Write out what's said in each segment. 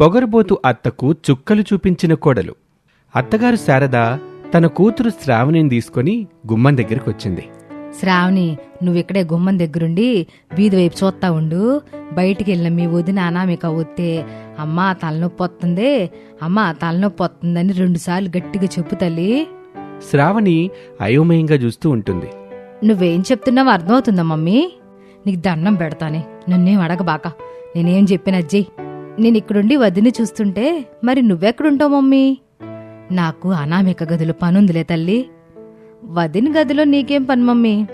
పొగరుబోతు అత్తకు చుక్కలు చూపించిన కోడలు. అత్తగారు శారద తన కూతురు శ్రావణిని తీసుకొని గుమ్మం దగ్గరికొచ్చింది. శ్రావణి నువ్విక్కడే గుమ్మం దగ్గరుండి వీధి వైపు చూస్తా ఉండు. బయటికి వెళ్ళిన మీ వదిన అనామిక వస్తే అమ్మా తలనొప్పి వస్తుంది అమ్మా తలనొప్పి వస్తుందని రెండుసార్లు గట్టిగా చెప్పు తల్లి. శ్రావణి అయోమయంగా చూస్తూ ఉంటుంది. నువ్వేం చెప్తున్నావో అర్థమవుతుందా మమ్మీ? నీకు దండం పెడతానే. నన్నేం అడగబాక. నేనేం చెప్పిన అజ్జయ్ నేనిక్కడుండి వదిని చూస్తుంటే మరి నువ్వెక్కడుంటావు మమ్మీ? నాకు అనామిక గదిలో పనుందిలే తల్లి. వదిన గదిలో నీకేం పని మమ్మీ?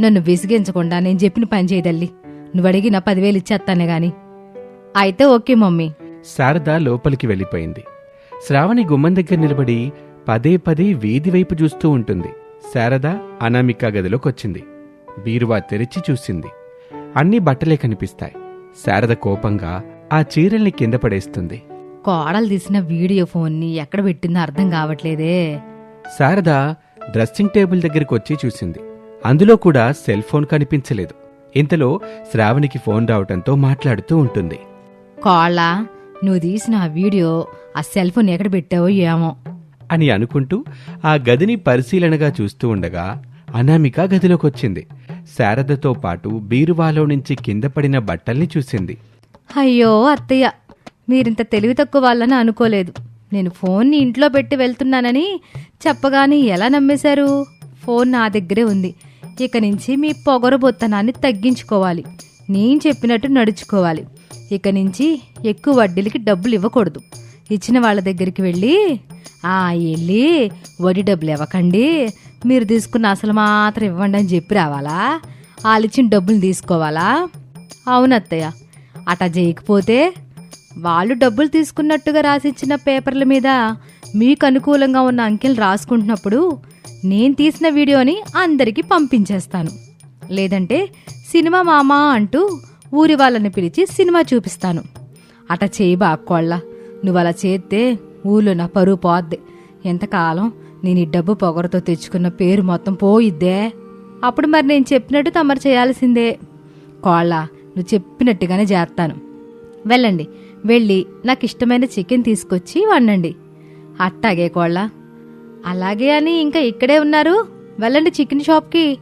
నన్ను విసిగించకుండా నేను చెప్పిన పని చేయి తల్లి. నువ్వు పదివేలు ఇచ్చేస్తానే గాని. అయితే ఓకే మమ్మీ. శారద లోపలికి వెళ్ళిపోయింది. శ్రావణి గుమ్మం దగ్గర నిలబడి పదే పదే వీధి వైపు చూస్తూ ఉంటుంది. శారద అనామిక గదిలోకొచ్చింది. బీరువా తెరిచి చూసింది. అన్ని బట్టలే కనిపిస్తాయి. శారద కోపంగా ఆ చీరల్ని కింద పడేస్తుంది. కోడలు తీసిన వీడియో ఫోన్ని ఎక్కడ పెట్టిందో అర్థం కావట్లేదే. శారద డ్రెస్సింగ్ టేబుల్ దగ్గరికి వచ్చి చూసింది. అందులో కూడా సెల్ ఫోన్ కనిపించలేదు. ఇంతలో శ్రావణికి ఫోన్ రావటంతో మాట్లాడుతూ ఉంటుంది. కోళ్ళ నువ్వు తీసిన ఆ వీడియో ఆ సెల్ ఫోన్ ఎక్కడ పెట్టావో ఏమో. అని అనుకుంటూ ఆ గదిని పరిశీలనగా చూస్తూ ఉండగా అనామిక గదిలోకొచ్చింది. శారదతో పాటు బీరువాలో నుంచి కింద పడిన బట్టల్ని చూసింది. అయ్యో అత్తయ్య మీరింత తెలివి తక్కువ వాళ్ళని అనుకోలేదు. నేను ఫోన్ని ఇంట్లో పెట్టి వెళ్తున్నానని చెప్పగానే ఎలా నమ్మేశారు? ఫోన్ నా దగ్గరే ఉంది. ఇక నుంచి మీ పొగరబొత్తనాన్ని తగ్గించుకోవాలి. నేను చెప్పినట్టు నడుచుకోవాలి. ఇక నుంచి ఎక్కువ వడ్డీలకి డబ్బులు ఇవ్వకూడదు. ఇచ్చిన వాళ్ళ దగ్గరికి వెళ్ళి ఆ వెళ్ళి వడ్డీ డబ్బులు ఇవ్వకండి. మీరు తీసుకున్న అసలు మాత్రం ఇవ్వండి అని చెప్పి రావాలా? వాళ్ళు ఇచ్చిన డబ్బులు తీసుకోవాలా? అవునత్తయ్య అటా చేయకపోతే వాళ్ళు డబ్బులు తీసుకున్నట్టుగా రాసిచ్చిన పేపర్ల మీద మీకు అనుకూలంగా ఉన్న అంకెలు రాసుకుంటున్నప్పుడు నేను తీసిన వీడియోని అందరికీ పంపించేస్తాను. లేదంటే సినిమా మామా అంటూ ఊరి వాళ్ళని పిలిచి సినిమా చూపిస్తాను. అట చేయబా అక్కోళ్ళ నువ్వు అలా చేస్తే ఊళ్ళో నా పరువు పోద్ది. ఎంతకాలం నేను ఈ డబ్బు పొగరతో తెచ్చుకున్న పేరు మొత్తం పోయిద్దే? అప్పుడు మరి నేను చెప్పినట్టు తమరు చేయాల్సిందే. కోళ్ళ నువ్వు చెప్పినట్టుగానే చేస్తాను వెళ్ళండి. వెళ్ళి నాకు ఇష్టమైన చికెన్ తీసుకొచ్చి వండండి. అట్టాగే కోళ్ళ. అలాగే అని ఇంకా ఇక్కడే ఉన్నారు. వెళ్ళండి చికెన్ షాప్కి.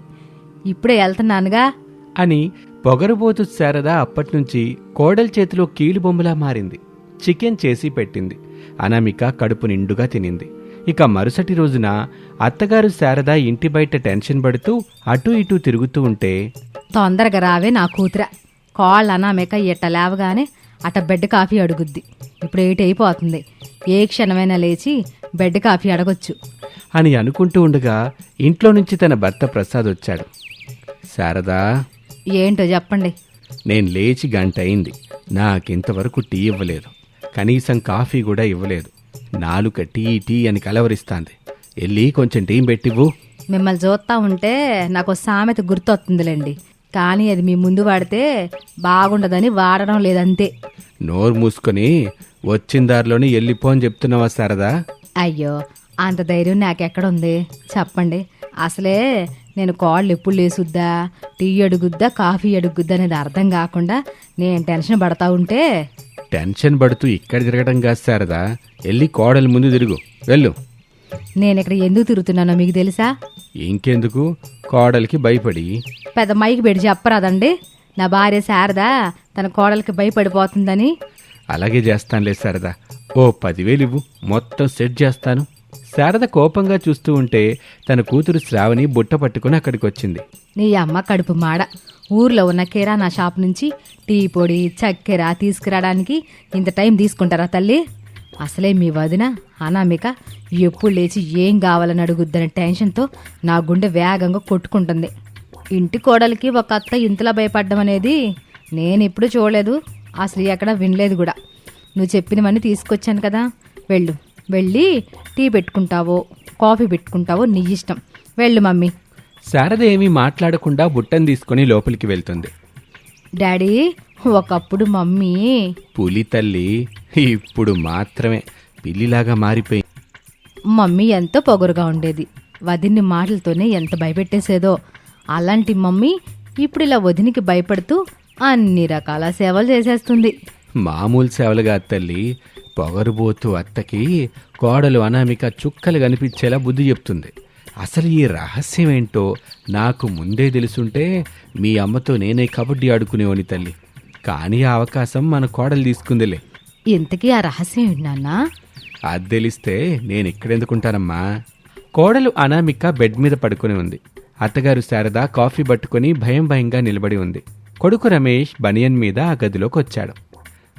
ఇప్పుడే వెళ్తున్నానుగా. అని పొగరుబోతు శారద అప్పట్నుంచి కోడల చేతిలో కీలు బొమ్మలా మారింది. చికెన్ చేసి పెట్టింది. అనామిక కడుపు నిండుగా తినింది. ఇక మరుసటి రోజున అత్తగారు శారద ఇంటి బయట టెన్షన్ పడుతూ అటూ ఇటూ తిరుగుతూ ఉంటే తొందరగా రావే నా కూతుర. కాళ్ళు అనామేక ఎట్ట లేవగానే అట బెడ్ కాఫీ అడుగుద్ది. ఇప్పుడు ఏటి అయిపోతుంది. ఏ క్షణమైనా లేచి బెడ్ కాఫీ అడగొచ్చు. అని అనుకుంటూ ఉండగా ఇంట్లో నుంచి తన భర్త ప్రసాద్ వచ్చాడు. శారదా. ఏంటో చెప్పండి. నేను లేచి గంట అయింది. నాకింతవరకు టీ ఇవ్వలేదు. కనీసం కాఫీ కూడా ఇవ్వలేదు. నాలుక టీ టీ అని కలవరిస్తాంది. వెళ్ళి కొంచెం టీ పెట్టివ్వు. మిమ్మల్ని చూస్తా ఉంటే నాకు సామెత గుర్తొస్తుందిలేండి. కానీ అది మీ ముందు వాడితే బాగుండదని వాడడం లేదంతే. నోరు మూసుకొని వచ్చిన దారిలోనే వెళ్ళిపో అని చెప్తున్నావా శారదా? అయ్యో అంత ధైర్యం నాకెక్కడుంది? చెప్పండి. అసలే నేను కాళ్ళు ఎప్పుడు లేసుద్దా టీ అడుగుద్దా కాఫీ అడుగుద్దా అనేది అర్థం కాకుండా నేను టెన్షన్ పడతా ఉంటే? టెన్షన్ పడుతూ ఇక్కడ తిరగడం కాదు శారదా. వెళ్ళి కోడల ముందు తిరుగు. వెళ్ళు. నేను ఇక్కడ ఎందుకు తిరుగుతున్నానో మీకు తెలుసా? ఇంకెందుకు? కోడలికి భయపడి. పెద్ద మైకి పెట్టి చెప్పరాదండి. నా భార్య శారదా తన కోడలికి భయపడిపోతుందని. అలాగే చేస్తానులే శారదా. ఓ పదివేలు ఇవ్వు. మొత్తం సెట్ చేస్తాను. శారద కోపంగా చూస్తూ ఉంటే తన కూతురు శ్రావణి బుట్ట పట్టుకుని అక్కడికి వచ్చింది. నీ అమ్మ కడుపు మాడ. ఊర్లో ఉన్న కిరాణా షాప్ నుంచి టీ పొడి చక్కెర తీసుకురావడానికి ఇంత టైం తీసుకుంటారా తల్లి? అసలే మీ వదిన అనామిక ఎప్పుడు లేచి ఏం కావాలని అడుగుద్దనే టెన్షన్తో నా గుండె వేగంగా కొట్టుకుంటుంది. ఇంటి కోడలికి ఒక అత్త ఇంతలా భయపడ్డం అనేది నేను ఎప్పుడు చూడలేదు అసలు ఎక్కడ వినలేదు కూడా. నువ్వు చెప్పినవన్నీ తీసుకొచ్చాను కదా వెళ్ళు. వెళ్ళి టీ పెట్టుకుంటావో కాఫీ పెట్టుకుంటావో నీ ఇష్టం. వెళ్ళు మమ్మీ. శారద ఏమీ మాట్లాడకుండా బుట్టను తీసుకుని లోపలికి వెళ్తుంది. డాడీ ఒకప్పుడు మమ్మీ. పులి తల్లి ఇప్పుడు మాత్రమే పిల్లిలాగా మారిపోయి మమ్మీ ఎంతో పొగరుగా ఉండేది. వదిన్ని మాటలతోనే ఎంత భయపెట్టేసేదో. అలాంటి మమ్మీ ఇప్పుడు ఇలా వదినికి భయపడుతూ అన్ని రకాల సేవలు చేసేస్తుంది. మామూలు సేవలుగా తల్లి. పొగరుబోతు అత్తకి కోడలు అనామిక చుక్కలు కనిపించేలా బుద్ధి చెప్తుంది. అసలు ఈ రహస్యం ఏంటో నాకు ముందే తెలుసుంటే మీ అమ్మతో నేనే కబడ్డీ ఆడుకునేవాని తల్లి. కానీ ఆ అవకాశం మన కోడలు తీసుకుందిలే. ఇంతకీ ఆ రహస్యం ఏంటి నాన్నా? అది తెలిస్తే నేను ఇక్కడెందుకుంటానమ్మా కోడలు అనామిక బెడ్ మీద పడుకుని ఉంది. అత్తగారు శారద కాఫీ పట్టుకుని భయం భయంగా నిలబడి ఉంది. కొడుకు రమేష్ బనియన్ మీద ఆ గదిలోకి వచ్చాడు.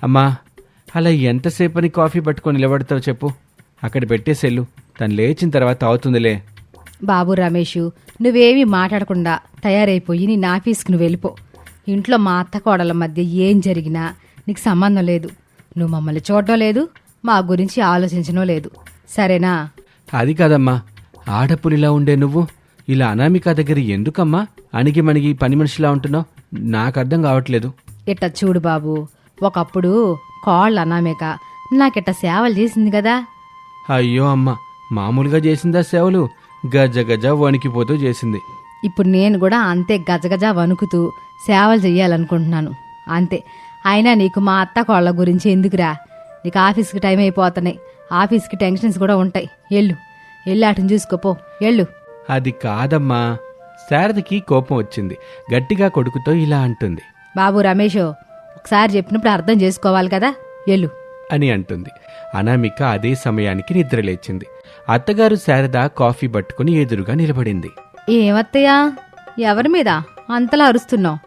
అమ్మా అలా ఎంతసేపని కాఫీ పట్టుకొని నిలబడతావు చెప్పు. అక్కడ పెట్టేసెల్లు తను లేచిన తర్వాత అవుతుందిలే. బాబు రమేషు నువ్వేమీ మాట్లాడకుండా తయారైపోయి నీ ఆఫీస్కి నువ్వు వెళ్ళిపో. ఇంట్లో మా అత్త కోడల మధ్య ఏం జరిగినా నీకు సంబంధం లేదు. నువ్వు మమ్మల్ని చూడడం లేదు మా గురించి ఆలోచించడం లేదు. సరేనా? అది కాదమ్మా. ఆడపులిలా ఉండే నువ్వు. ఇలా అనామిక దగ్గర ఎందుకమ్మా అణిగి మణిగి పని మనిషిలా ఉంటున్నావు? నాకు అర్థం కావట్లేదు. ఇట్ట చూడు బాబు ఒకప్పుడు కోళ్ళ అనామేక నాకిట్ట సేవలు చేసింది కదా. అయ్యో అమ్మ మామూలుగా చేసిందా సేవలు? గజ గజ వణికిపోతూ చేసింది. ఇప్పుడు నేను కూడా అంతే గజగజ వణుకుతూ సేవలు చెయ్యాలనుకుంటున్నాను. అంతే. అయినా నీకు మా అత్త కోళ్ళ గురించి ఎందుకురా? నీకు ఆఫీస్కి టైం అయిపోతున్నాయి ఆఫీస్కి టెన్షన్స్ కూడా ఉంటాయి. ఎళ్ళు ఎల్లు అటుని చూసుకోపో ఎళ్ళు అది కాదమ్మా. శారదకి కోపం వచ్చింది. గట్టిగా కొడుకుతో ఇలా అంటుంది. బాబు రమేష్ ఒకసారి చెప్పినప్పుడు అర్థం చేసుకోవాలి కదా? ఎళ్ళు అని అంటుంది. అనామిక అదే సమయానికి నిద్రలేచింది. అత్తగారు శారద కాఫీ పట్టుకుని ఎదురుగా నిలబడింది. ఏమత్తయ్యా? ఎవరి మీద? అంతలా అరుస్తున్నావు.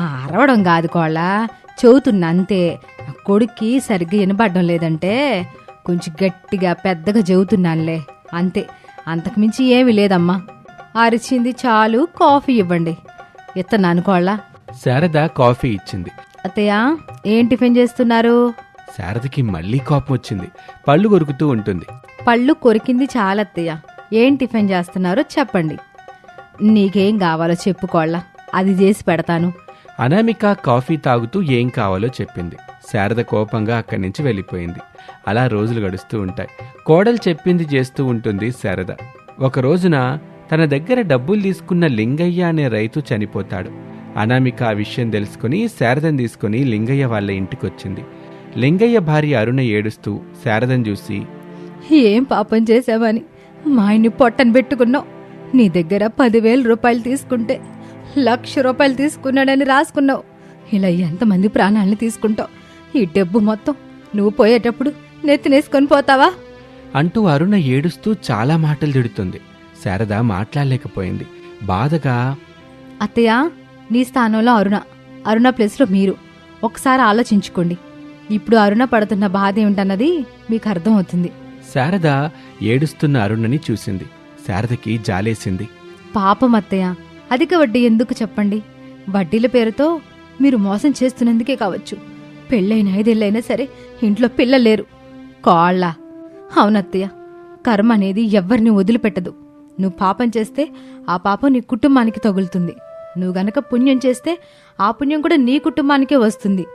అరవడం కాదు కోళ్ళ. చెవుతున్నా అంతే కొడుక్కి సరిగ్గా వినపడడం లేదంటే కొంచెం గట్టిగా పెద్దగా చెబుతున్నానులే అంతే. అంతకుమించి ఏమీ లేదమ్మా. అరిచింది చాలు కాఫీ ఇవ్వండి. ఇత్తన్నాను కోళ్ళ. శారద కాఫీ ఇచ్చింది. అత్తయ్య ఏం టిఫిన్ చేస్తున్నారు? శారదకి మళ్ళీ కోపం వచ్చింది. పళ్ళు కొరుకుతూ ఉంటుంది. పళ్ళు కొరికింది చాలత్తయ్య. ఏం టిఫిన్ చేస్తున్నారో చెప్పండి. నీకేం కావాలో చెప్పుకోళ్ళ అది చేసి పెడతాను. అనామిక కాఫీ తాగుతూ ఏం కావాలో చెప్పింది. శారద కోపంగా అక్కడి నుంచి వెళ్ళిపోయింది. అలా రోజులు గడుస్తూ ఉంటాయి. కోడలు చెప్పింది చేస్తూ ఉంటుంది శారద. ఒక రోజున తన దగ్గర డబ్బులు తీసుకున్న లింగయ్య అనే రైతు చనిపోతాడు. అనామిక ఆ విషయం తెలుసుకుని శారదను తీసుకుని లింగయ్య వాళ్ళ ఇంటికొచ్చింది. లింగయ్య భార్య అరుణ ఏడుస్తూ శారదను చూసి ఏం పాపం చేసావని? మా ఆయన్ని పొట్టను పెట్టుకున్నావు. నీ దగ్గర పదివేల రూపాయలు తీసుకుంటే లక్ష రూపాయలు తీసుకున్నాడని రాసుకున్నావు. ఇలా ఎంతమంది ప్రాణాలని తీసుకుంటావు? ఈ డబ్బు మొత్తం నువ్వు పోయేటప్పుడు నెత్తినేసుకొని పోతావా? అంటూ అరుణ ఏడుస్తూ చాలా మాటలు తిడుతుంది. శారద మాట్లాడలేకపోయింది. బాధగా అత్తయ్య నీ స్థానంలో అరుణ. అరుణ ప్లేస్లో మీరు. ఒకసారి ఆలోచించుకోండి. ఇప్పుడు అరుణ పడుతున్న బాధ ఏమిటన్నది మీకు అర్థమవుతుంది. శారద ఏడుస్తున్న అరుణని చూసింది. శారదకి జాలేసింది. పాపం అత్తయ్య అధిక వడ్డీ ఎందుకు చెప్పండి? వడ్డీల పేరుతో మీరు మోసం చేస్తున్నందుకే కావచ్చు. పెళ్ళైన ఐదేళ్ళైనా సరే ఇంట్లో పిల్లలు లేరు. కాళ్ళ. అవునత్తయ్య కర్మ అనేది ఎవ్వరిని వదిలిపెట్టదు. నువ్వు పాపం చేస్తే ఆ పాపం నీ కుటుంబానికి తగులుతుంది. నువ్వు గనక పుణ్యం చేస్తే ఆ పుణ్యం కూడా నీ కుటుంబానికే వస్తుంది.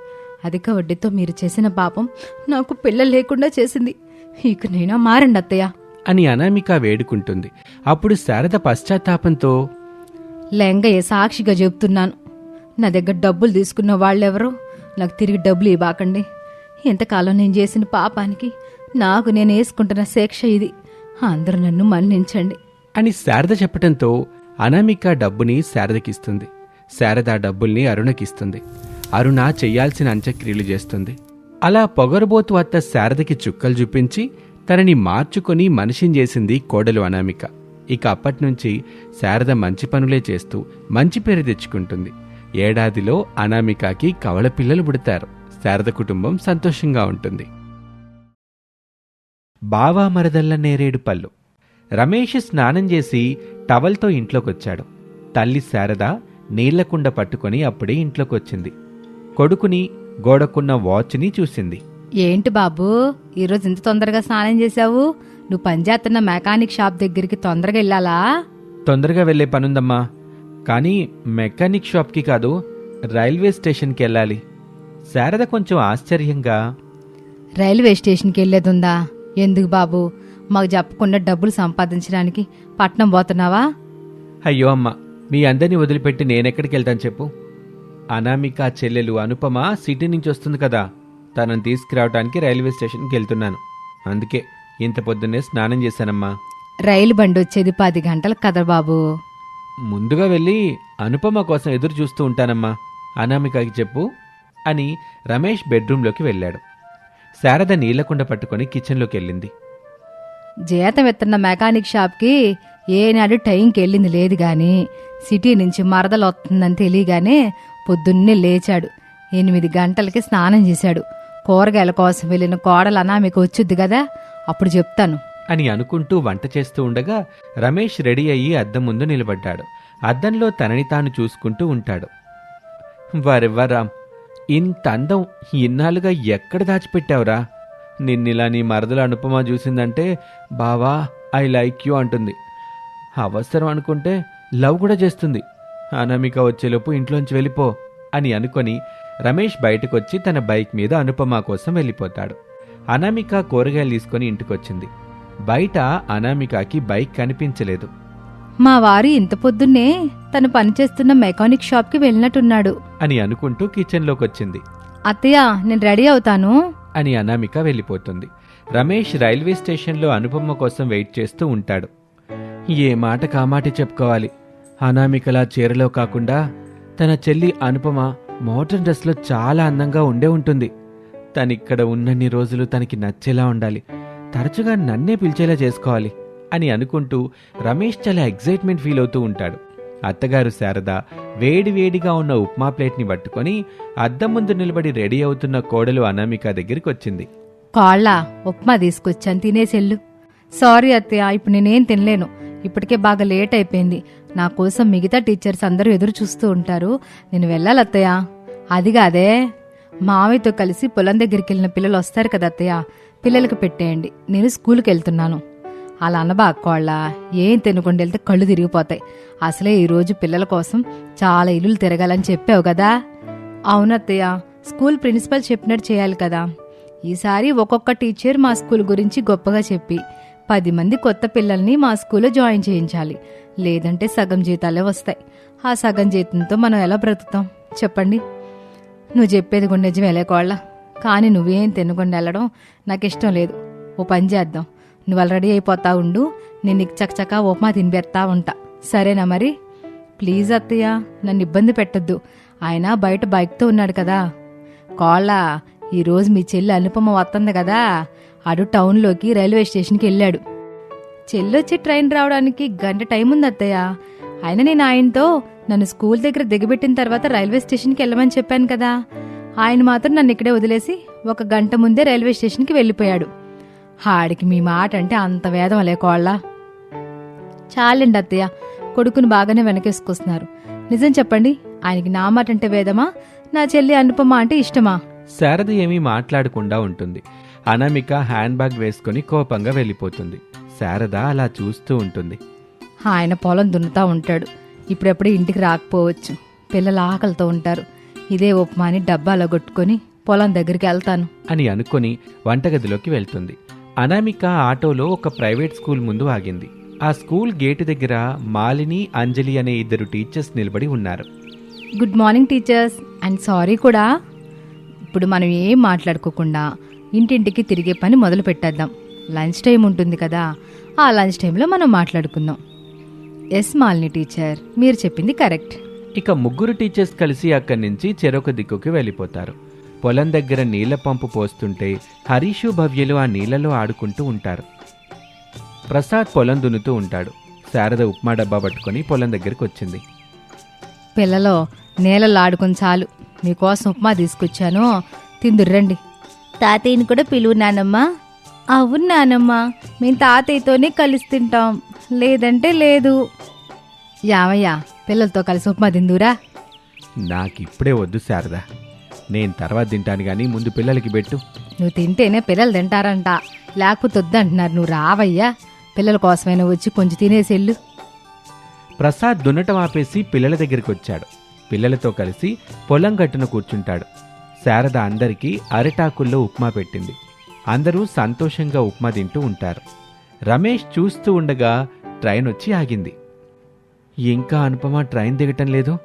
అధిక వడ్డీతో మీరు చేసిన పాపం నాకు పిల్లలు లేకుండా చేసింది. ఇక నేనా మారండి అత్తయ్య అని అనామిక వేడుకుంటుంది. అప్పుడు శారద పశ్చాత్తాపంతో లెంగయ్య సాక్షిగా చెప్తున్నాను నా దగ్గర డబ్బులు తీసుకున్న వాళ్ళెవరో? నాకు తిరిగి డబ్బులు ఇవ్వకండి. ఇంతకాలం నేను చేసిన పాపానికి నాకు నేను వేసుకుంటున్న శిక్ష ఇది. అందరూ నన్ను మన్నించండి. అని శారద చెప్పటంతో అనామిక డబ్బుని శారదకిస్తుంది. శారద డబ్బుల్ని అరుణకిస్తుంది. అరుణ చెయ్యాల్సిన అంత్యక్రియలు చేస్తుంది. అలా పొగరబోతు అత్త శారదకి చుక్కలు చూపించి తనని మార్చుకొని మనిషిని చేసింది కోడలు అనామిక. ఇక అప్పటినుంచి శారద మంచి పనులే చేస్తూ మంచి పేరు తెచ్చుకుంటుంది. ఏడాదిలో అనామికకి కవల పిల్లలు పుడతారు. శారద కుటుంబం సంతోషంగా ఉంటుంది. బావా మరదల్ల నేరేడు పళ్ళు. రమేష్ స్నానం చేసి టవల్తో ఇంట్లోకొచ్చాడు. తల్లి శారద నీళ్ళకుండ పట్టుకొని అప్పుడే ఇంట్లోకొచ్చింది. కొడుకుని గోడకున్న వాచ్ని చూసింది. ఏంటి బాబు? ఈరోజు ఇంత తొందరగా స్నానం చేశావు? నువ్వు పనిచేస్తున్న మెకానిక్ షాప్ దగ్గరికి తొందరగా వెళ్ళాలా? తొందరగా వెళ్ళే పనుందమ్మా. కానీ మెకానిక్ షాప్కి కాదు రైల్వే స్టేషన్కి వెళ్ళాలి. శారద కొంచెం ఆశ్చర్యంగా రైల్వే స్టేషన్కి వెళ్ళేదుందా? ఎందుకు బాబు? మాకు చెప్పకుండా డబ్బులు సంపాదించడానికి పట్నం పోతున్నావా? అయ్యో అమ్మ మీ అందరినీ వదిలిపెట్టి నేనెక్కడికి వెళ్తాను చెప్పు. అనామిక చెల్లెలు అనుపమ సిటీ నుంచి వస్తుంది కదా. తనని తీసుకురావడానికి రైల్వే స్టేషన్కి వెళ్తున్నాను. అందుకే ఇంత పొద్దున్నే స్నానం చేశానమ్మా. రైలు బండి వచ్చేది పది గంటలకు కదా బాబు. ముందుగా వెళ్ళి అనుపమ కోసం ఎదురు చూస్తూ ఉంటానమ్మా. అనామికకి చెప్పు అని రమేష్ బెడ్రూంలోకి వెళ్ళాడు. శారద నీళ్ళకుండ పట్టుకొని కిచెన్లోకి వెళ్ళింది. జీతం ఎత్తున్న మెకానిక్ షాప్కి ఏనాడు టైంకి వెళ్ళింది లేదు గాని సిటీ నుంచి మరదలు వస్తుందని తెలియగానే పొద్దున్నే లేచాడు. ఎనిమిది గంటలకి స్నానం చేశాడు. కూరగాయల కోసం వెళ్ళిన కోడలు అనామిక వచ్చుద్ది కదా అప్పుడు చెప్తాను. అని అనుకుంటూ వంట చేస్తూ ఉండగా రమేష్ రెడీ అయ్యి అద్దం ముందు నిలబడ్డాడు. అద్దంలో తనని తాను చూసుకుంటూ ఉంటాడు. వరెవ్వరాం? ఇంత అందం ఇన్నాళ్ళుగా ఎక్కడ దాచిపెట్టావురా? నిన్నిలా నీ మరదల అనుపమ చూసిందంటే బావా ఐ లైక్ యూ అంటుంది. అవసరం అనుకుంటే లవ్ కూడా చేస్తుంది. అనామిక వచ్చేలోపు ఇంట్లోంచి వెళ్ళిపో అని అనుకొని రమేష్ బయటకొచ్చి తన బైక్ మీద అనుపమ కోసం వెళ్ళిపోతాడు. అనామిక కూరగాయలు తీసుకొని ఇంటికొచ్చింది. బయట అనామికకి బైక్ కనిపించలేదు. మా వారు ఇంత పొద్దున్నే తను పనిచేస్తున్న మెకానిక్ షాప్కి వెళ్ళినట్టున్నాడు. అని అనుకుంటూ కిచెన్లోకి వచ్చింది అత్తయ్య నేను రెడీ అవుతాను. అని అనామిక వెళ్ళిపోతుంది. రమేష్ రైల్వే స్టేషన్లో అనుపమ కోసం వెయిట్ చేస్తూ ఉంటాడు. ఏ మాట కామాటి చెప్పుకోవాలి? అనామికలా చీరలో కాకుండా తన చెల్లి అనుపమ మోడర్న్ డ్రెస్లో చాలా అందంగా ఉండే ఉంటుంది. తనిక్కడ ఉన్నన్ని రోజులు తనకి నచ్చేలా ఉండాలి. తరచుగా నన్నే పిలిచేలా చేసుకోవాలి అని అనుకుంటూ రమేష్ చాలా ఎగ్జైట్మెంట్ ఫీల్ అవుతూ ఉంటాడు. అత్తగారు శారద వేడి వేడిగా ఉన్న ఉప్మా ప్లేట్ని పట్టుకొని అద్దం ముందు నిలబడి రెడీ అవుతున్న కోడలు అనామిక దగ్గరికి వచ్చింది కాళ్ళ ఉప్మా తీసుకొచ్చాను తినేసెళ్ళు. సారీ అత్తయ్య ఇప్పుడు నేనేం తినలేను. ఇప్పటికే బాగా లేట్ అయిపోయింది. నా కోసం మిగతా టీచర్స్ అందరూ ఎదురు చూస్తూ ఉంటారు. నేను వెళ్ళాలి అత్తయ్య. అది కాదే. మామయ్యతో కలిసి పొలం దగ్గరికి వెళ్ళిన పిల్లలు వస్తారు కదా అత్తయ్య. పిల్లలకు పెట్టేయండి. నేను స్కూల్కి వెళ్తున్నాను. అలా అనబాకోళ్ళ ఏం తినకుండా వెళ్తే కళ్ళు తిరిగిపోతాయి. అసలే ఈరోజు పిల్లల కోసం చాలా ఇల్లులు తిరగాలని చెప్పావు కదా. అవునత్తయ్య స్కూల్ ప్రిన్సిపల్ చెప్పినట్టు చేయాలి కదా. ఈసారి ఒక్కొక్క టీచర్ మా స్కూల్ గురించి గొప్పగా చెప్పి పది మంది కొత్త పిల్లల్ని మా స్కూల్లో జాయిన్ చేయించాలి. లేదంటే సగం జీతాలే వస్తాయి. ఆ సగం జీతంతో మనం ఎలా బ్రతుకుతాం? చెప్పండి. నువ్వు చెప్పేది కూడా నిజమేలే కోళ్ళ. కానీ నువ్వేం తినకుండా వెళ్ళడం నాకు ఇష్టం లేదు. ఓ పని చేద్దాం. నువ్వు అలా రెడీ అయిపోతా ఉండు. నేను నీకు చకచకా ఉప్మా తినిపెడతా ఉంటా. సరేనా మరి? ప్లీజ్ అత్తయ్య నన్ను ఇబ్బంది పెట్టొద్దు. ఆయన బయట బైక్తో ఉన్నాడు కదా. కోళ్ళ ఈరోజు మీ చెల్లి అనుపమ వస్తుంది కదా. అడు టౌన్లోకి రైల్వే స్టేషన్కి వెళ్ళాడు చెల్లొచ్చి ట్రైన్ రావడానికి గంట టైం ఉంది అత్తయ్య అయినా నేను ఆయనతో నన్ను స్కూల్ దగ్గర దిగబెట్టిన తర్వాత రైల్వే స్టేషన్కి వెళ్ళమని చెప్పాను కదా. ఆయన మాత్రం నన్ను ఇక్కడే వదిలేసి ఒక గంట ముందే రైల్వే స్టేషన్కి వెళ్ళిపోయాడు. ఆడికి మీ మాట అంటే అంత వేదం లేకోళ్ళ చాలండి అత్తయ్య కొడుకును బాగానే వెనకేసుకొస్తున్నారు. నిజం చెప్పండి ఆయనకి నా మాట అంటే వేదమా? నా చెల్లి అనుపమ అంటే ఇష్టమా? శారద ఏమీ మాట్లాడకుండా ఉంటుంది. అనామిక హ్యాండ్ బ్యాగ్ వేసుకొని కోపంగా వెళ్ళిపోతుంది. శారద అలా చూస్తూ ఉంటుంది. ఆయన పొలం దున్నుతా ఉంటాడు. ఇప్పుడెప్పుడు ఇంటికి రాకపోవచ్చు. పిల్లలు ఆకలితో ఉంటారు. ఇదే ఉప్మాని డబ్బాలో కొట్టుకొని పొలం దగ్గరికి వెళ్తాను. అని అనుకొని వంటగదిలోకి వెళ్తుంది. అనామిక ఆటోలో ఒక ప్రైవేట్ స్కూల్ ముందు ఆగింది. ఆ స్కూల్ గేటు దగ్గర మాలిని అంజలి అనే ఇద్దరు టీచర్స్ నిలబడి ఉన్నారు. Good morning teachers. And sorry కూడా. ఇప్పుడు మనం ఏం మాట్లాడుకోకుండా ఇంటింటికి తిరిగే పని మొదలు పెట్టేద్దాం లంచ్ టైం ఉంటుంది కదా ఆ లంచ్ టైంలో మనం మాట్లాడుకుందాం. ఎస్ మాలిని టీచర్ మీరు చెప్పింది కరెక్ట్. ఇక ముగ్గురు టీచర్స్ కలిసి అక్కడి నుంచి చెరొక దిక్కుకి వెళ్ళిపోతారు. పొలం దగ్గర నీళ్ళ పంపు పోస్తుంటే హరీషు భవ్యలు ఆ నీళ్ళలో ఆడుకుంటూ ఉంటారు. ప్రసాద్ పొలం దున్నుతూ ఉంటాడు. శారద ఉప్మా డబ్బా పట్టుకొని పొలం దగ్గరికి వచ్చింది. పిల్లలో నేలలో ఆడుకుని చాలు. మీకోసం ఉప్మా తీసుకొచ్చాను. తిందుర్రండి. తాతయ్యని కూడా పిలువు నానమ్మా. అవును నానమ్మా మేము తాతయ్యతోనే కలిసి తింటాం. లేదంటే లేదు. యావయ్యా పిల్లలతో కలిసి ఉప్మా తిందురా నాకిప్పుడే వద్దు శారద. నేను తర్వాత తింటాను కానీ ముందు పిల్లలకి పెట్టు. నువ్వు తింటేనే పిల్లలు తింటారంట. లేకపోతే వద్దంటున్నారు. నువ్వు రావయ్యా. పిల్లల కోసమైనా వచ్చి కొంచెం తినేసెళ్ళు ప్రసాద్ దున్నటం ఆపేసి పిల్లల దగ్గరికి వచ్చాడు. పిల్లలతో కలిసి పొలం గట్టున కూర్చుంటాడు. శారద అందరికీ అరిటాకుల్లో ఉప్మా పెట్టింది. అందరూ సంతోషంగా ఉప్మా తింటూ ఉంటారు. రమేష్ చూస్తూ ఉండగా ట్రైన్ వచ్చి ఆగింది. ఇంకా అనుపమ ట్రైన్ దిగటం లేదు?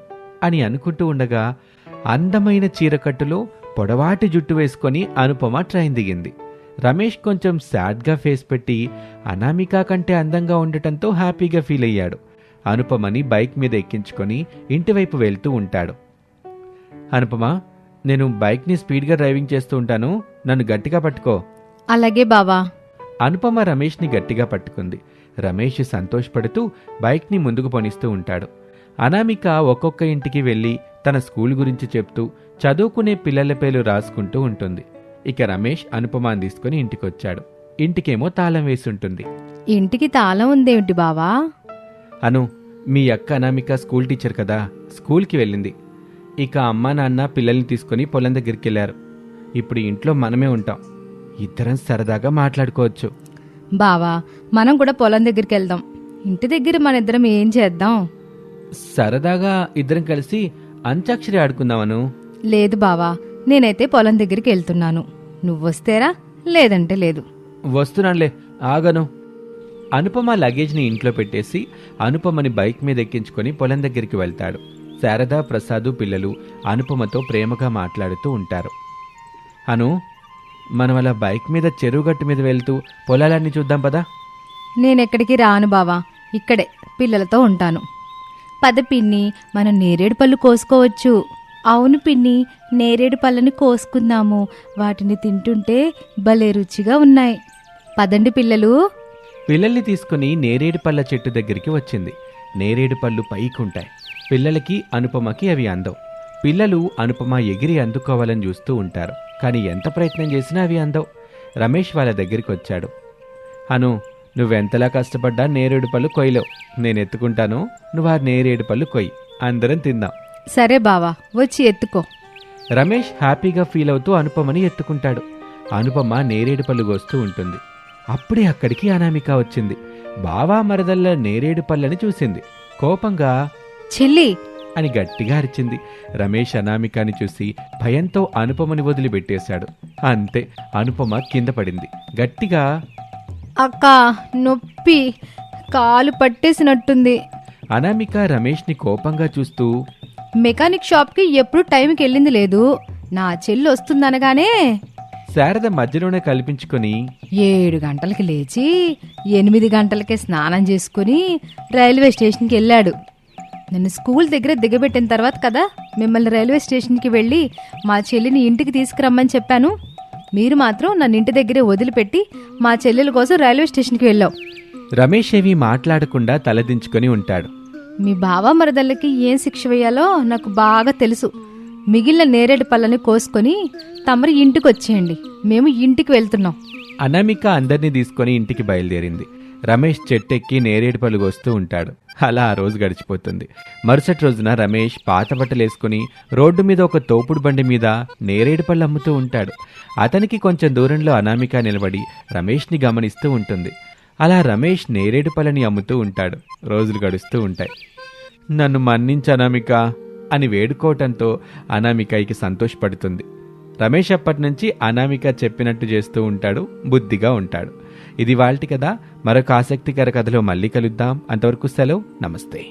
అని అనుకుంటూ ఉండగా అందమైన చీరకట్టులో పొడవాటి జుట్టు వేసుకొని అనుపమ ట్రైన్ దిగింది. రమేష్ కొంచెం సాడ్గా ఫేస్ పెట్టి అనామిక కంటే అందంగా ఉండటంతో హ్యాపీగా ఫీల్ అయ్యాడు. అనుపమని బైక్ మీద ఎక్కించుకొని ఇంటివైపు వెళ్తూ ఉంటాడు. అనుపమ నేను బైక్ని స్పీడ్గా డ్రైవింగ్ చేస్తూ ఉంటాను. నన్ను గట్టిగా పట్టుకో. అలాగే బావా. అనుపమ రమేష్ని గట్టిగా పట్టుకుంది. రమేష్ సంతోషపడుతూ బైక్ని ముందుకు పొనిస్తూ ఉంటాడు. అనామిక ఒక్కొక్క ఇంటికి వెళ్ళి తన స్కూల్ గురించి చెప్తూ చదువుకునే పిల్లల పేర్లు రాసుకుంటూ ఉంటుంది. ఇక రమేష్ అనుపమాని తీసుకుని ఇంటికొచ్చాడు. ఇంటికేమో తాళం వేసి ఉంటుంది ఇంటికి తాళం ఉందేమిటి బావా? అను మీ అక్క అనామిక స్కూల్ టీచర్ కదా. స్కూల్కి వెళ్ళింది. ఇక అమ్మ నాన్న పిల్లల్ని తీసుకుని పొలం దగ్గరికి వెళ్ళారు ఇప్పుడు ఇంట్లో మనమే ఉంటాం. ఇద్దరం సరదాగా మాట్లాడుకోవచ్చు. బావా మనం కూడా పొలం దగ్గరికి వెళ్దాం ఇంటి దగ్గర మన ఇద్దరం ఏం చేద్దాం? సరదాగా ఇద్దరం కలిసి అంత్యాక్షరి ఆడుకుందామను? లేదు బావా నేనైతే పొలం దగ్గరికి వెళ్తున్నాను. నువ్వు వస్తేరా? లేదంటే లేదు. వస్తున్నానులే ఆగను. అనుపమ లగేజ్ని ఇంట్లో పెట్టేసి అనుపమని బైక్ మీద ఎక్కించుకొని పొలం దగ్గరికి వెళ్తాడు. శారదా ప్రసాదు పిల్లలు అనుపమతో ప్రేమగా మాట్లాడుతూ ఉంటారు. అను మనం అలా బైక్ మీద చెరువు గట్టు మీద వెళ్తూ పొలాలన్నీ చూద్దాం పదా? నేనెక్కడికి రాను బావా. ఇక్కడే పిల్లలతో ఉంటాను. పద పిన్ని మనం నేరేడు పళ్ళు కోసుకోవచ్చు. అవును పిన్ని నేరేడు పళ్ళని కోసుకుందాము. వాటిని తింటుంటే భలే రుచిగా ఉన్నాయి. పదండి పిల్లలు. పిల్లల్ని తీసుకుని నేరేడు పళ్ళ చెట్టు దగ్గరికి వచ్చింది. నేరేడు పళ్ళు పైకుంటాయి. పిల్లలకి అనుపమకి అవి అందవు పిల్లలు అనుపమ ఎగిరి అందుకోవాలని చూస్తూ ఉంటారు. కానీ ఎంత ప్రయత్నం చేసినా అవి అందవు రమేష్ వాళ్ళ దగ్గరికి వచ్చాడు. అను నువ్వెంతలా కష్టపడ్డా నేరేడు పళ్ళు కొయ్యలేవు. నేను ఎత్తుకుంటాను నువ్వు ఆ నేరేడు పళ్ళు కొయ్యి. అందరం తిందాం. సరే బావా వచ్చి ఎత్తుకో. రమేష్ హ్యాపీగా ఫీల్ అవుతూ అనుపమని ఎత్తుకుంటాడు. అనుపమ నేరేడు పళ్ళు కోస్తూ ఉంటుంది. అప్పుడే అక్కడికి అనామిక వచ్చింది. బావా మరదల్ల నేరేడు పళ్ళని చూసింది. కోపంగా చెల్లి. అని గట్టిగా అరిచింది. రమేష్ అనామికాని చూసి భయంతో అనుపమని వదిలిపెట్టేశాడు. అంతే అనుపమ కింద పడింది. గట్టిగా అక్క నొప్పి కాలు పట్టేసినట్టుంది. అనామిక రమేష్ని కోపంగా చూస్తూ మెకానిక్ షాప్కి ఎప్పుడు టైంకి వెళ్ళింది లేదు. నా చెల్లి వస్తుందనగానే శారద మధ్యలోనే కల్పించుకొని ఏడు గంటలకి లేచి ఎనిమిది గంటలకే స్నానం చేసుకుని రైల్వే స్టేషన్కి వెళ్ళాడు. నన్ను స్కూల్ దగ్గర దిగబెట్టిన తర్వాత కదా మిమ్మల్ని రైల్వే స్టేషన్కి వెళ్ళి మా చెల్లిని ఇంటికి తీసుకురమ్మని చెప్పాను. మీరు మాత్రం నన్ను ఇంటి దగ్గరే వదిలిపెట్టి మా చెల్లెల కోసం రైల్వే స్టేషన్కి వెళ్ళావు. రమేష్ ఏవి మాట్లాడకుండా తలదించుకొని ఉంటాడు. మీ బావ మరదళ్ళకి ఏం శిక్ష వేయాలో నాకు బాగా తెలుసు. మిగిలిన నేరేడు పళ్ళని కోసుకొని తమరి ఇంటికి వచ్చేయండి మేము ఇంటికి వెళ్తున్నాం. అనామిక అందరినీ తీసుకొని ఇంటికి బయలుదేరింది. రమేష్ చెట్టెక్కి నేరేడు పళ్ళు వస్తూ ఉంటాడు. అలా ఆ రోజు గడిచిపోతుంది. మరుసటి రోజున రమేష్ పాత బట్టలు వేసుకుని రోడ్డు మీద ఒక తోపుడు బండి మీద నేరేడు పళ్ళు అమ్ముతూ ఉంటాడు. అతనికి కొంచెం దూరంలో అనామిక నిలబడి రమేష్ని గమనిస్తూ ఉంటుంది. అలా రమేష్ నేరేడు పళ్ళని అమ్ముతూ ఉంటాడు. రోజులు గడుస్తూ ఉంటాయి. నన్ను మన్నించు అనామిక అని వేడుకోవటంతో అనామికకి సంతోషపడుతుంది. రమేష్ అప్పటి నుంచి అనామిక చెప్పినట్టు చేస్తూ ఉంటాడు బుద్ధిగా ఉంటాడు. ఇది వాళ్ళటి కదా మరొక ఆసక్తికర కథలో మళ్ళీ కలుద్దాం. అంతవరకు సెలవు. నమస్తే.